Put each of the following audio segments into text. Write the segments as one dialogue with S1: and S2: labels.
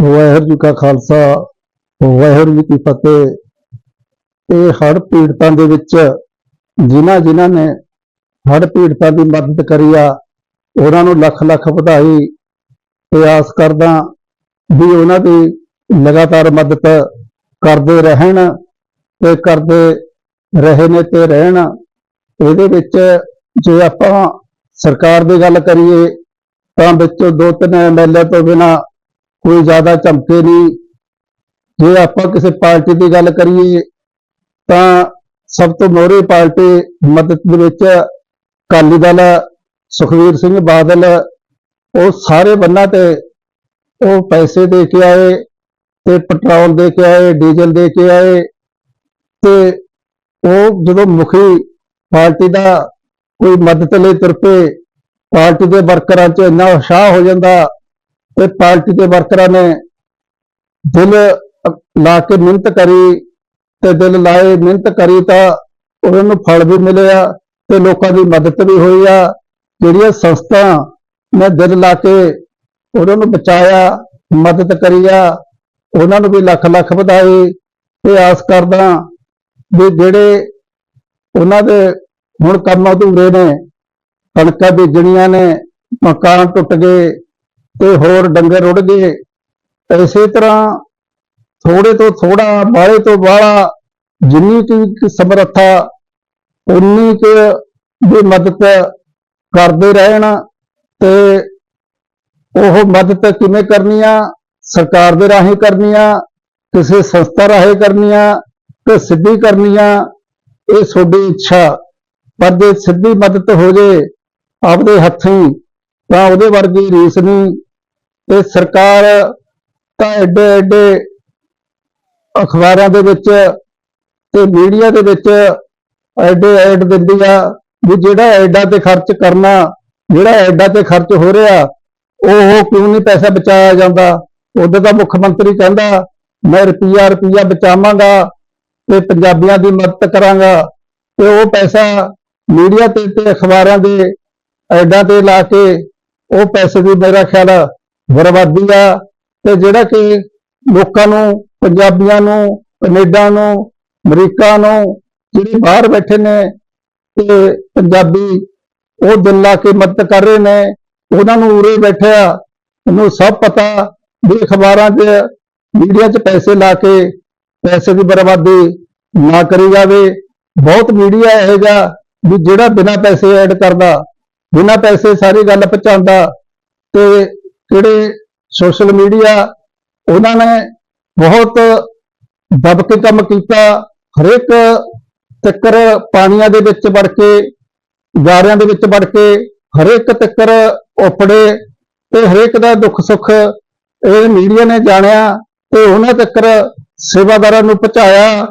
S1: ਵਾਹਿਗੁਰੂ ਜੀ ਕਾ ਖਾਲਸਾ, ਵਾਹਿਗੁਰੂ ਜੀ ਕੀ ਫਤਿਹ। ਇਹ ਹੜ੍ਹ ਪੀੜਤਾਂ ਦੇ ਵਿੱਚ ਜਿਨ੍ਹਾਂ ਜਿਨ੍ਹਾਂ ਨੇ ਹੜ੍ਹ ਪੀੜਤਾਂ ਦੀ ਮਦਦ ਕਰੀ ਆ, ਉਹਨਾਂ ਨੂੰ ਲੱਖ ਲੱਖ ਵਧਾਈ ਤੇ ਆਸ ਕਰਦਾ ਵੀ ਉਹਨਾਂ ਦੀ ਲਗਾਤਾਰ ਮਦਦ ਕਰਦੇ ਰਹਿਣ ਤੇ ਕਰਦੇ ਰਹੇ ਨੇ ਤੇ ਰਹਿਣ। ਇਹਦੇ ਵਿੱਚ ਜੇ ਆਪਾਂ ਸਰਕਾਰ ਦੀ ਗੱਲ ਕਰੀਏ, ਤਾਂ ਵਿੱਚੋਂ ਦੋ ਤਿੰਨ ਐਮਐਲਏ ਤੋਂ ਬਿਨਾ ਕੋਈ ਜ਼ਿਆਦਾ ਚਮਕੇ ਨਹੀਂ। ਜੇ ਆਪਾਂ ਕਿਸੇ ਪਾਰਟੀ ਦੀ ਗੱਲ ਕਰੀਏ, ਤਾਂ ਸਭ ਤੋਂ ਮੋਹਰੇ ਪਾਰਟੀ ਮਦਦ ਦੇ ਵਿੱਚ ਅਕਾਲੀ ਦਲ, ਸੁਖਵੀਰ ਸਿੰਘ ਬਾਦਲ, ਉਹ ਸਾਰੇ ਬੰਨਾਂ ਤੇ ਉਹ ਪੈਸੇ ਦੇ ਕੇ ਆਏ ਤੇ ਪੈਟਰੋਲ ਦੇ ਕੇ ਆਏ, ਡੀਜ਼ਲ ਦੇ ਕੇ ਆਏ ਤੇ ਉਹ ਜਦੋਂ ਮੁਖੀ ਪਾਰਟੀ ਦਾ ਕੋਈ ਮਦਦ ਲਈ ਤੁਰ ਪਏ, ਪਾਰਟੀ ਦੇ ਵਰਕਰਾਂ 'ਚ ਇੰਨਾ ਉਤਸ਼ਾਹ ਹੋ ਜਾਂਦਾ ਤੇ ਪਾਰਟੀ ਦੇ ਵਰਕਰਾਂ ਨੇ ਦਿਲ ਲਾ ਕੇ ਮਿਹਨਤ ਕਰੀ ਤੇ ਦਿਲ ਲਾਏ ਮਿਹਨਤ ਕਰੀ ਤਾਂ ਉਹਨਾਂ ਨੂੰ ਫਲ ਵੀ ਮਿਲਿਆ ਤੇ ਲੋਕਾਂ ਦੀ ਮਦਦ ਵੀ ਹੋਈ ਆ। ਜਿਹੜੀਆਂ ਸੰਸਥਾ ਨੇ ਦਿਲ ਲਾ ਕੇ ਉਹਨਾਂ ਨੂੰ ਬਚਾਇਆ, ਮਦਦ ਕਰੀ ਆ, ਉਹਨਾਂ ਨੂੰ ਵੀ ਲੱਖ ਲੱਖ ਵਧਾਈ ਤੇ ਆਸ ਕਰਦਾ ਵੀ ਜਿਹੜੇ ਉਹਨਾਂ ਦੇ ਹੁਣ ਕੰਮ ਅਧੂਰੇ ਨੇ, ਕਣਕਾਂ ਬੀਜਣੀਆਂ ਨੇ, ਮਕਾਨ ਟੁੱਟ ਗਏ ਤੇ ਹੋਰ ਡੰਗਰ ਰੁੜ ਗਏ। ਇਸੇ ਤਰ੍ਹਾਂ ਥੋੜੇ ਤੋਂ ਥੋੜਾ ਬਾਹਲੇ ਤੋਂ ਬਾਹਲਾ ਜਿੰਨੀ ਕੁ ਸਮਰੱਥਾ, ਉਨੀ ਕੁ ਦੀ ਮਦਦ ਕਰਦੇ ਰਹਿਣ ਤੇ ਉਹ ਮਦਦ ਕਿਵੇਂ ਕਰਨੀ ਆ ਸਰਕਾਰ ਦੇ ਰਾਹੀਂ ਕਰਨੀ ਆ ਕਿਸੇ ਸੰਸਥਾ ਰਾਹੀਂ ਕਰਨੀ ਆ ਤੇ ਸਿੱਧੀ ਕਰਨੀ ਆ ਇਹ ਤੁਹਾਡੀ ਇੱਛਾ। ਪਰ ਜੇ ਸਿੱਧੀ ਮਦਦ ਹੋ ਜੇ ਆਪਦੇ ਹੱਥੀਂ, ਤਾਂ ਉਹਦੇ ਵਰਗੀ ਰੀਸ ਨਹੀਂ। ਤੇ ਸਰਕਾਰ ਤਾਂ ਐਡੇ ਐਡੇ ਅਖਬਾਰਾਂ ਦੇ ਵਿੱਚ ਤੇ ਮੀਡੀਆ ਦੇ ਵਿੱਚ ਐਡੇ ਐਡ ਦਿੰਦੀ ਆ ਵੀ ਜਿਹੜਾ ਐਡਾ ਤੇ ਖਰਚ ਕਰਨਾ, ਜਿਹੜਾ ਐਡਾ ਤੇ ਖਰਚ ਹੋ ਰਿਹਾ, ਉਹ ਕਿਉਂ ਨਹੀਂ ਪੈਸਾ ਬਚਾਇਆ ਜਾਂਦਾ? ਉਦੋਂ ਦਾ ਮੁੱਖ ਮੰਤਰੀ ਕਹਿੰਦਾ, ਮੈਂ ਰੁਪਈਆ ਰੁਪਈਆ ਬਚਾਵਾਂਗਾ ਤੇ ਪੰਜਾਬੀਆਂ ਦੀ ਮਦਦ ਕਰਾਂਗਾ। ਤੇ ਉਹ ਪੈਸਾ ਮੀਡੀਆ ਤੇ ਤੇ ਅਖਬਾਰਾਂ ਦੇ ਐਡਾਂ ਤੇ ਲਾ ਕੇ ਉਹ ਪੈਸੇ ਦੀ ਮੇਰਾ ਖਿਆਲ ਬਰਬਾਦੀ ਆ ਤੇ ਜਿਹੜਾ ਕਿ ਲੋਕਾਂ ਨੂੰ, ਪੰਜਾਬੀਆਂ ਨੂੰ, ਕੈਨੇਡਾ ਨੂੰ, ਅਮਰੀਕਾ ਨੂੰ ਜਿਹੜੇ ਬਾਹਰ ਬੈਠੇ ਨੇ ਤੇ ਪੰਜਾਬੀ ਉਹ ਦਿਲ ਲਾ ਕੇ ਮਦਦ ਕਰ ਰਹੇ ਨੇ, ਉਹਨਾਂ ਨੂੰ ਉਰੇ ਬੈਠਿਆ ਉਹਨੂੰ ਸਭ ਪਤਾ ਵੀ ਅਖਬਾਰਾਂ 'ਚ ਮੀਡੀਆ 'ਚ ਪੈਸੇ ਲਾ ਕੇ ਪੈਸੇ ਦੀ ਬਰਬਾਦੀ ਨਾ ਕਰੀ ਜਾਵੇ। ਬਹੁਤ ਮੀਡੀਆ ਇਹੋ ਜਿਹਾ ਵੀ ਜਿਹੜਾ ਬਿਨਾਂ ਪੈਸੇ ਐਡ ਕਰਦਾ, ਬਿਨਾਂ ਪੈਸੇ ਸਾਰੀ ਗੱਲ ਪਹੁੰਚਾਉਂਦਾ ਤੇ ਜਿਹੜੇ ਸੋਸ਼ਲ ਮੀਡੀਆ, ਉਹਨਾਂ ਨੇ ਬਹੁਤ ਦਬ ਕੇ ਕੰਮ ਕੀਤਾ, ਹਰੇਕ ਚੱਕਰ ਪਾਣੀਆਂ ਦੇ ਵਿੱਚ ਵੜ ਕੇ ਗਾਰਿਆਂ ਦੇ ਵਿੱਚ ਵੜ ਕੇ, ਹਰੇਕ ਚੱਕਰ ਉਪੜੇ ਤੇ ਹਰੇਕ ਦਾ ਦੁੱਖ ਸੁੱਖ ਇਹ ਮੀਡੀਆ ਨੇ ਜਾਣਿਆ ਤੇ ਉਹਨਾਂ ਚੱਕਰ ਸੇਵਾਦਾਰਾਂ ਨੂੰ ਪਹੁੰਚਾਇਆ।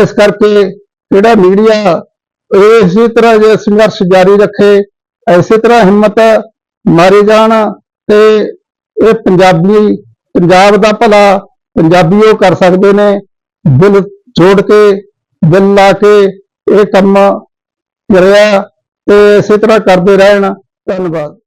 S1: ਇਸ ਕਰਕੇ ਜਿਹੜਾ ਮੀਡੀਆ ਇਸੇ ਤਰ੍ਹਾਂ ਜੇ ਸੰਘਰਸ਼ ਜਾਰੀ ਰੱਖੇ, ਇਸੇ ਤਰ੍ਹਾਂ ਹਿੰਮਤ ਮਾਰੇ ਜਾਣ ਤੇ ਇਹ ਪੰਜਾਬੀ, ਪੰਜਾਬ ਦਾ ਭਲਾ ਪੰਜਾਬੀ ਉਹ ਕਰ ਸਕਦੇ ਨੇ। ਦਿਲ ਜੋੜ ਕੇ, ਦਿਲ ਲਾ ਕੇ ਇਹ ਕੰਮ ਕਰਿਆ ਤੇ ਇਸੇ ਤਰ੍ਹਾਂ ਕਰਦੇ ਰਹਿਣ। ਧੰਨਵਾਦ।